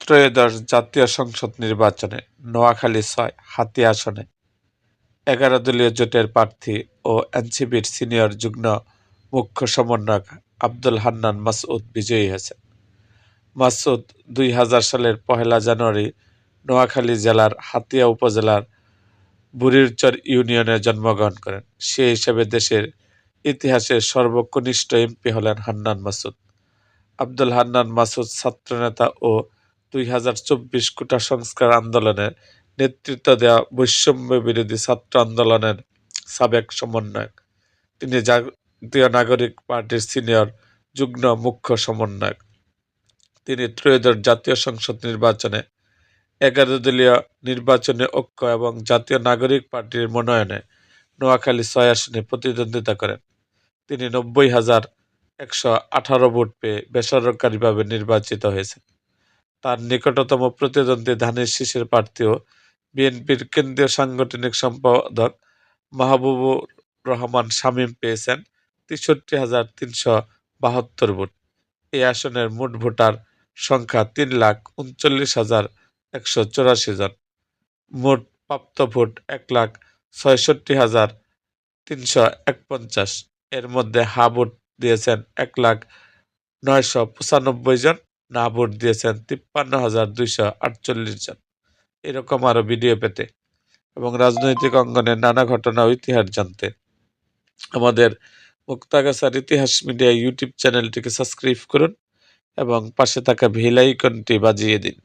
ত্রয়োদশ জাতীয় সংসদ নির্বাচনে নোয়াখালী ছয় হাতি আসনে। এগারো দলীয় জোটের প্রার্থী ও এনসিপির সিনিয়র যুগ্ম মুখ্য সমন্বয়ক আব্দুল হান্নান মাসউদ বিজয়ী হয়েছেন। মাসুদ দুই হাজার সালের পহেলা জানুয়ারি নোয়াখালী জেলার হাতিয়া উপজেলার বুড়িরচর ইউনিয়নে জন্মগ্রহণ করেন। সে হিসেবে দেশের ইতিহাসের সর্বকনিষ্ঠ এমপি হলেন হান্নান মাসুদ আব্দুল হান্নান মাসুদ ছাত্রনেতা ও দুই হাজার চব্বিশ কোটা সংস্কার আন্দোলনের নেতৃত্ব দেওয়া বৈষম্য বিরোধী ছাত্র আন্দোলনের সাবেক সমন্বয়ক। তিনি জাতীয় নাগরিক পার্টির সিনিয়র যুগ্ম মুখ্য সমন্বয়ক। তিনি ত্রয়োদশ জাতীয় সংসদ নির্বাচনে এগারো দলীয় নির্বাচনে ঐক্য এবং জাতীয় নাগরিক পার্টির মনোনয়নে নোয়াখালী ছয় আসনে প্রতিদ্বন্দ্বিতা করেন। তিনি নব্বই হাজার একশো আঠারো ভোট পেয়ে বেসরকারিভাবে নির্বাচিত হয়েছেন। তার নিকটতম প্রতিদ্বন্দ্বী ধানের শীষের প্রার্থীও বিএনপির কেন্দ্রীয় সাংগঠনিক সম্পাদক মাহবুবুর রহমান শামীম পেয়েছেন তেষট্টি হাজার তিনশো বাহাত্তর ভোট। এই আসনের মোট ভোটার সংখ্যা তিন লাখ উনচল্লিশ হাজার একশো চৌরাশি জন। মোট প্রাপ্ত ভোট এক লাখ ছয়ষট্টি হাজার তিনশো একপঞ্চাশ। এর মধ্যে হা ভোট দিয়েছেন এক লাখ নয়শো পঁচানব্বই জন। না ভোট দিয়েছেন তিপ্পান্ন হাজার দুইশো আটচল্লিশ জন। এরকম আরও ভিডিও পেতে। এবং রাজনৈতিক অঙ্গনের নানা ঘটনা ও ইতিহাস জানতে। আমাদের মুক্তাগাছার ইতিহাস মিডিয়া ইউটিউব চ্যানেলটিকে সাবস্ক্রাইব করুন এবং পাশে থাকা ভিল আইকনটি বাজিয়ে দিন।